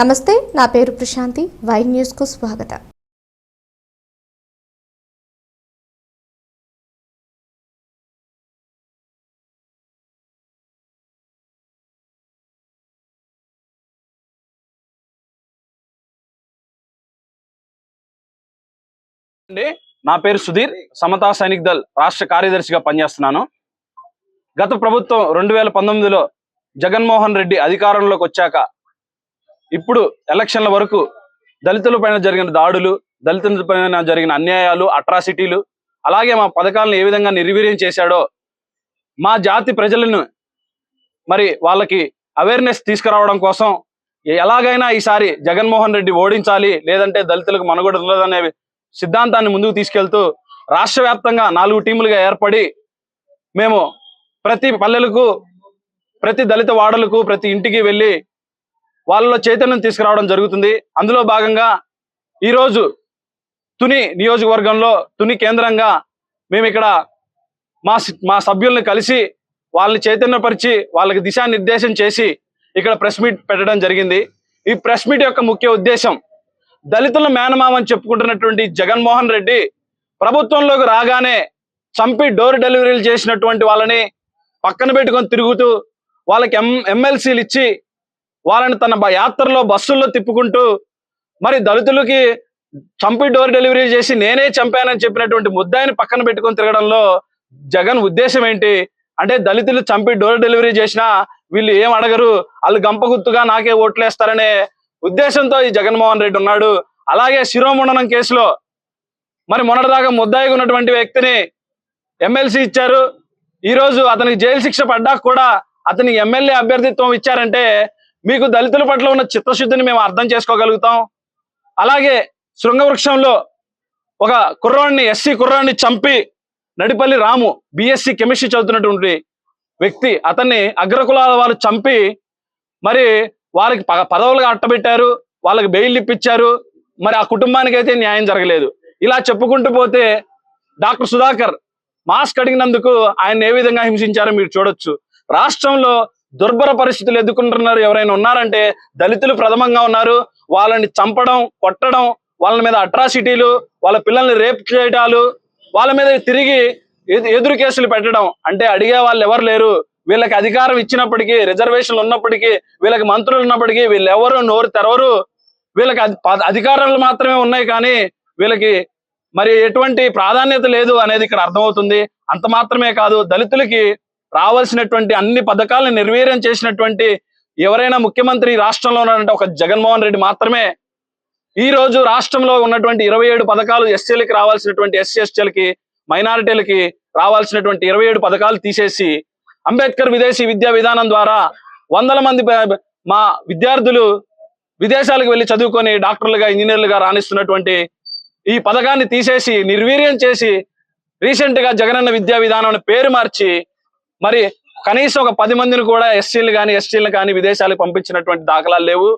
నమస్తే నా పేరు ప్రశాంతి. వై న్యూస్కు స్వాగతం. అండి నా పేరు సుధీర్. సమతా సైనిక్ దళ్ రాష్ట్ర కార్యదర్శిగా పనిచేస్తున్నాను. గత ప్రభుత్వం రెండు వేల పంతొమ్మిదిలో జగన్మోహన్ రెడ్డి అధికారంలోకి వచ్చాక ఇప్పుడు ఎలక్షన్ల వరకు దళితుల పైన జరిగిన దాడులు దళితుల పైన జరిగిన అన్యాయాలు అట్రాసిటీలు అలాగే మా పథకాలను ఏ విధంగా నిర్వీర్యం చేశాడో మా జాతి ప్రజలను మరి వాళ్ళకి అవేర్నెస్ తీసుకురావడం కోసం ఎలాగైనా ఈసారి జగన్మోహన్ రెడ్డి ఓడించాలి లేదంటే దళితులకు మనుగడ ఉండదనే సిద్ధాంతాన్ని ముందుకు తీసుకెళ్తూ రాష్ట్ర వ్యాప్తంగా నాలుగు టీములుగా ఏర్పడి మేము ప్రతి పల్లెలకు ప్రతి దళిత వాడలకు ప్రతి ఇంటికి వెళ్ళి వాళ్ళలో చైతన్యం తీసుకురావడం జరుగుతుంది. అందులో భాగంగా ఈరోజు తుని నియోజకవర్గంలో తుని కేంద్రంగా మేము ఇక్కడ మా మా సభ్యుల్ని కలిసి వాళ్ళని చైతన్యపరిచి వాళ్ళకి దిశానిర్దేశం చేసి ఇక్కడ ప్రెస్ మీట్ పెట్టడం జరిగింది. ఈ ప్రెస్ మీట్ యొక్క ముఖ్య ఉద్దేశం దళితుల మేనమామని చెప్పుకుంటున్నటువంటి జగన్మోహన్ రెడ్డి ప్రభుత్వంలోకి రాగానే చంపి డోర్ డెలివరీలు చేసినటువంటి వాళ్ళని పక్కన పెట్టుకొని తిరుగుతూ వాళ్ళకి ఎం ఎమ్మెల్సీలు ఇచ్చి వాళ్ళని తన యాత్రలో బస్సుల్లో తిప్పుకుంటూ మరి దళితులకి చంపి డోర్ డెలివరీ చేసి నేనే చంపానని చెప్పినటువంటి ముద్దాయిని పక్కన పెట్టుకొని తిరగడంలో జగన్ ఉద్దేశం ఏంటి? అంటే దళితులు చంపి డోర్ డెలివరీ చేసినా వీళ్ళు ఏం అడగరు వాళ్ళు గంపగుత్తుగా నాకే ఓట్లేస్తారనే ఉద్దేశంతో ఈ జగన్మోహన్ రెడ్డి ఉన్నాడు. అలాగే శిరోముండనం కేసులో మరి మొన్నటిదాకా ముద్దాయిగా ఉన్నటువంటి వ్యక్తిని ఎమ్మెల్సీ ఇచ్చారు. ఈ రోజు అతనికి జైలు శిక్ష పడ్డా కూడా అతనికి ఎమ్మెల్యే అభ్యర్థిత్వం ఇచ్చారంటే మీకు దళితుల పట్ల ఉన్న చిత్తశుద్ధిని మేము అర్థం చేసుకోగలుగుతాం. అలాగే శృంగవృక్షంలో ఒక కుర్రాడిని ఎస్సీ కుర్రాడిని చంపి నడిపల్లి రాము బిఎస్సి కెమిస్ట్రీ చదువుతున్నటువంటి వ్యక్తి అతన్ని అగ్రకులాల వారు చంపి మరి వాళ్ళకి పదవులుగా అట్టబెట్టారు వాళ్ళకి బెయిల్ ఇప్పించారు మరి ఆ కుటుంబానికి అయితే న్యాయం జరగలేదు. ఇలా చెప్పుకుంటూ పోతే డాక్టర్ సుధాకర్ మాస్క్ అడిగినందుకు ఆయన ఏ విధంగా హింసించారో మీరు చూడొచ్చు. రాష్ట్రంలో దుర్భర పరిస్థితులు ఎదుర్కొంటున్నారు. ఎవరైనా ఉన్నారంటే దళితులు ప్రథమంగా ఉన్నారు. వాళ్ళని చంపడం కొట్టడం వాళ్ళ మీద అట్రాసిటీలు వాళ్ళ పిల్లల్ని రేప్ చేయటాలు వాళ్ళ మీద తిరిగి ఎదు- ఎదురు కేసులు పెట్టడం. అంటే అడిగే వాళ్ళు ఎవరు లేరు. వీళ్ళకి అధికారం ఇచ్చినప్పటికీ రిజర్వేషన్లు ఉన్నప్పటికీ వీళ్ళకి మంత్రులు ఉన్నప్పటికీ వీళ్ళెవరు నోరు తెరవరు. వీళ్ళకి అధికారాలు మాత్రమే ఉన్నాయి కానీ వీళ్ళకి మరి ఎటువంటి ప్రాధాన్యత లేదు అనేది ఇక్కడ అర్థమవుతుంది. అంత మాత్రమే కాదు దళితులకి రావాల్సినటువంటి అన్ని పథకాలను నిర్వీర్యం చేసినటువంటి ఎవరైనా ముఖ్యమంత్రి రాష్ట్రంలో ఉన్నారంటే ఒక జగన్మోహన్ రెడ్డి మాత్రమే. ఈ రోజు రాష్ట్రంలో ఉన్నటువంటి ఇరవై ఏడు పథకాలు ఎస్సీలకి రావాల్సినటువంటి ఎస్సీ ఎస్టీలకి మైనారిటీలకి రావాల్సినటువంటి ఇరవై ఏడు పథకాలు తీసేసి అంబేద్కర్ విదేశీ విద్యా విధానం ద్వారా వందల మంది మా విద్యార్థులు విదేశాలకు వెళ్ళి చదువుకొని డాక్టర్లుగా ఇంజనీర్లుగా రాణిస్తున్నటువంటి ఈ పథకాన్ని తీసేసి నిర్వీర్యం చేసి రీసెంట్గా జగనన్న విద్యా విధానం పేరు మార్చి మరి కనీసం ఒక పది మందిని కూడా ఎస్సీలు కానీ ఎస్టీలు కానీ విదేశాలకు పంపించినటువంటి దాఖలాలు లేవు.